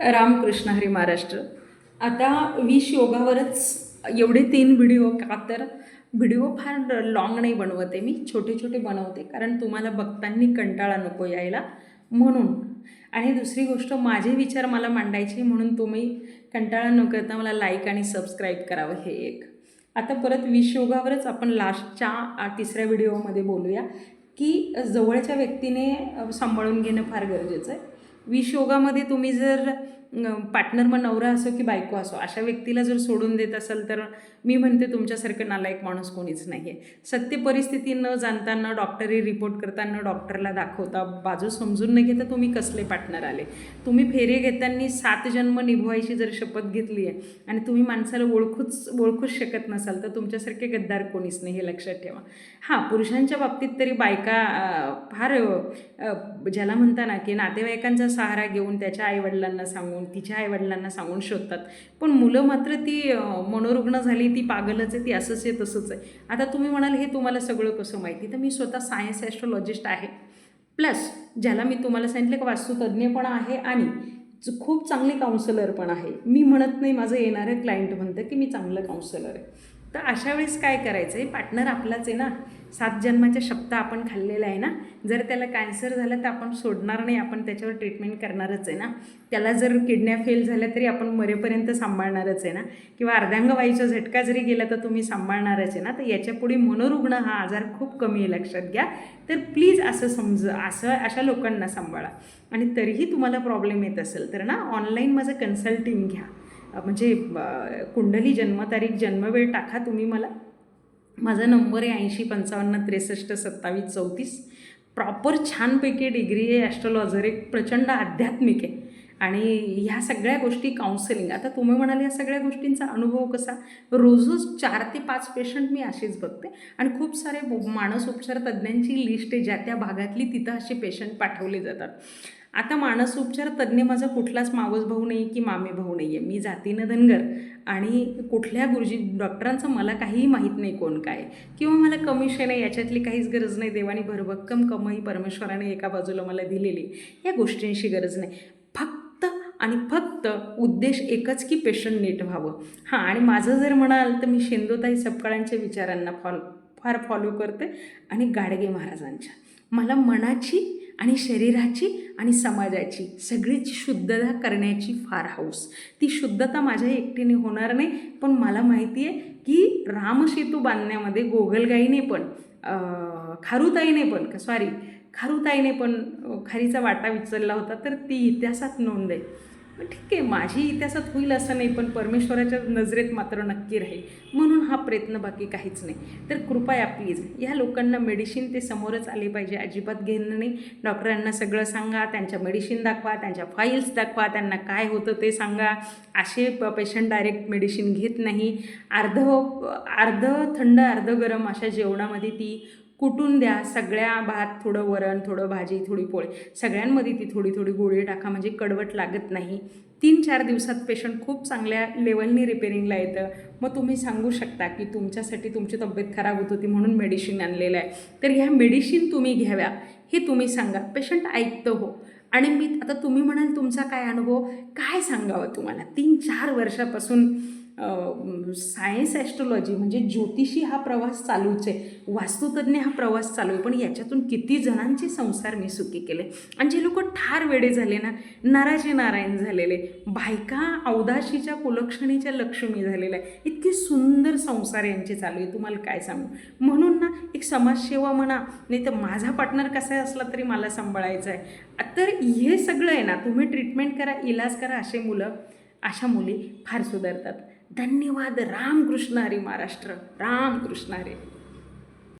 रामकृष्ण हरी महाराष्ट्र. आता विष योगावरच एवढे तीन व्हिडिओ का तर व्हिडिओ फार लॉंग नाही बनवते मी छोटे छोटे बनवते कारण तुम्हाला बघताना कंटाळा नको यायला. म्हणून आणि दुसरी गोष्ट माझे विचार मला मांडायचे म्हणून तुम्ही कंटाळा न करता मला लाईक आणि सबस्क्राईब करावं हे एक. आता परत विश योगावरच आपण लास्टच्या तिसऱ्या व्हिडिओमध्ये बोलूया की जवळच्या व्यक्तीने सांभाळून घेणं फार गरजेचं आहे. विष योगामध्ये तुम्ही जर पार्टनर मग नवरा असो की बायको असो अशा व्यक्तीला जर सोडून देत असाल तर मी म्हणते तुमच्यासारखं नालायक माणूस कोणीच नाही आहे सत्य परिस्थिती न जाणताना डॉक्टरी रिपोर्ट करताना डॉक्टरला दाखवता बाजू समजून न घेता तुम्ही कसले पार्टनर आले? तुम्ही फेरे घेताना सात जन्म निभवायची जर शपथ घेतली आहे आणि तुम्ही माणसाला ओळखूच ओळखूच शकत नसाल तर तुमच्यासारखे गद्दार कोणीच नाही हे लक्षात ठेवा. हां पुरुषांच्या बाबतीत तरी बायका फार ज्याला म्हणता ना की नातेवाईकांचा सहारा घेऊन त्याच्या आईवडिलांना सांगून तिच्या आईवडिलांना सांगून शोधतात. पण मुलं मात्र ती मनोरुग्ण झाली ती पागलच आहे ती असंच आहे तसंच आहे. आता तुम्ही म्हणाल हे तुम्हाला सगळं कसं माहिती? तर मी स्वतः सायन्स ॲस्ट्रॉलॉजिस्ट आहे. प्लस ज्याला मी तुम्हाला सांगितलं की वास्तुतज्ञ पण आहे आणि खूप चांगले काउन्सिलर पण आहे. मी म्हणत नाही माझं येणारं क्लायंट म्हणतं की मी चांगलं काउन्सिलर आहे. तर अशा वेळेस काय करायचं? आहे पार्टनर आपलाच आहे ना. सात जन्माच्या शब्द आपण खाल्लेला आहे ना. जर त्याला कॅन्सर झालं तर आपण सोडणार नाही. आपण त्याच्यावर ट्रीटमेंट करणारच आहे ना. त्याला जर किडन्या फेल झाल्या तरी आपण मरेपर्यंत सांभाळणारच आहे ना. किंवा अर्धांगवाईचा झटका जरी गेला तर तुम्ही सांभाळणारच आहे ना. तर याच्यापुढे मनोरुग्ण हा आजार खूप कमी आहे लक्षात घ्या. तर प्लीज असं समज असं अशा लोकांना सांभाळा. आणि तरीही तुम्हाला प्रॉब्लेम येत असेल तर ना ऑनलाईन माझं कन्सल्टिंग घ्या. म्हणजे कुंडली जन्मतारीख जन्मवेळ टाका तुम्ही मला. माझा नंबर आहे ऐंशी पंचावन्न त्रेसष्ट सत्तावीस चौतीस. प्रॉपर छानपैकी डिग्री आहे ॲस्ट्रॉलॉजर एक प्रचंड आध्यात्मिक आहे. आणि ह्या सगळ्या गोष्टी काउन्सिलिंग आता तुम्ही म्हणाल या सगळ्या गोष्टींचा अनुभव कसा? रोजच चार ते पाच पेशंट मी अशीच बघते. आणि खूप सारे मानसोपचार तज्ज्ञांची लिस्ट आहे ज्या त्या भागातली तिथं असे पेशंट पाठवले जातात. आता मानसोपचार तज्ज्ञ माझा कुठलाच मावस भाऊ नाही की मामे भाऊ नाही आहे मी जातीनं धनगर आणि कुठल्या गुरुजी डॉक्टरांचं मला काहीही माहीत नाही कोण काय. किंवा मला कमिशन आहे याच्यातली काहीच गरज नाही देवानी भरभक्कम कमाई परमेश्वराने एका बाजूला मला दिलेली. या गोष्टींशी गरज नाही. फक्त आणि फक्त उद्देश एकच की पेशंट नीट व्हावं. हां आणि माझं जर म्हणाल तर मी शेंदोताई सपकाळांच्या विचारांना फॉलो फार फॉलो करते आणि गाडगे महाराजांच्या. मला मनाची आणि शरीराची आणि समाजाची सगळीची शुद्धता करण्याची फार हौस. ती शुद्धता माझ्या एकटीने होणार नाही पण मला माहिती आहे की रामसेतू बांधण्यामध्ये गोगलगाईने पण खारुताईने पण सॉरी खारुताईने पण खारीचा वाटा विचलला होता तर ती इतिहासात नोंद आहे. ठीक आहे माझी इतिहासात होईल असं नाही पण परमेश्वराच्या नजरेत मात्र नक्की राहील. म्हणून हा प्रयत्न बाकी काहीच नाही. तर कृपया प्लीज ह्या लोकांना मेडिसिन ते समोरच आले पाहिजे अजिबात घेणं नाही. डॉक्टरांना सगळं सांगा त्यांच्या मेडिसिन दाखवा त्यांच्या फाईल्स दाखवा त्यांना काय होतं ते सांगा. असे पेशंट डायरेक्ट मेडिसिन घेत नाही. अर्ध अर्ध थंड अर्ध गरम अशा जेवणामध्ये ती कुटून द्या. सगळ्या भात थोडं वरण थोडं भाजी थोडी पोळी. सगळ्यांमध्ये ती थोडी थोडी गोळी टाका. म्हणजे कडवट लागत नाही. तीन चार दिवसात पेशंट खूप चांगल्या लेवलनी रिपेरिंगला येतं. मग तुम्ही सांगू शकता की तुमच्यासाठी तुमची तब्येत खराब होत होती म्हणून मेडिसिन आणलेलं आहे. तर ह्या मेडिसिन तुम्ही घ्याव्या हे तुम्ही सांगा. पेशंट ऐकतं हो. आणि मी आता तुम्ही म्हणाल तुमचा काय अनुभव? काय सांगावं तुम्हाला? तीन चार वर्षापासून सायन्स ॲस्ट्रॉलॉजी म्हणजे ज्योतिषी हा प्रवास चालूच आहे. वास्तुतज्ञ हा प्रवास चालू आहे. पण याच्यातून किती जणांचे संसार मी सुखी केले. आणि जे लोक ठार वेडे झाले ना नाराजे नारायण झालेले बायका अवदाशीच्या कुलक्षणीच्या लक्ष्मी झालेल्या आहे इतके सुंदर संसार यांचे चालू आहे. तुम्हाला काय सांगू? म्हणून ना एक समाजसेवा म्हणा नाही तर माझा पार्टनर कसा असला तरी मला सांभाळायचा आहे. तर हे सगळं आहे ना तुम्ही ट्रीटमेंट करा इलाज करा असे मुलं अशा मुली फार सुधारतात. धन्यवाद. रामकृष्ण हरी महाराष्ट्र. रामकृष्ण हरी.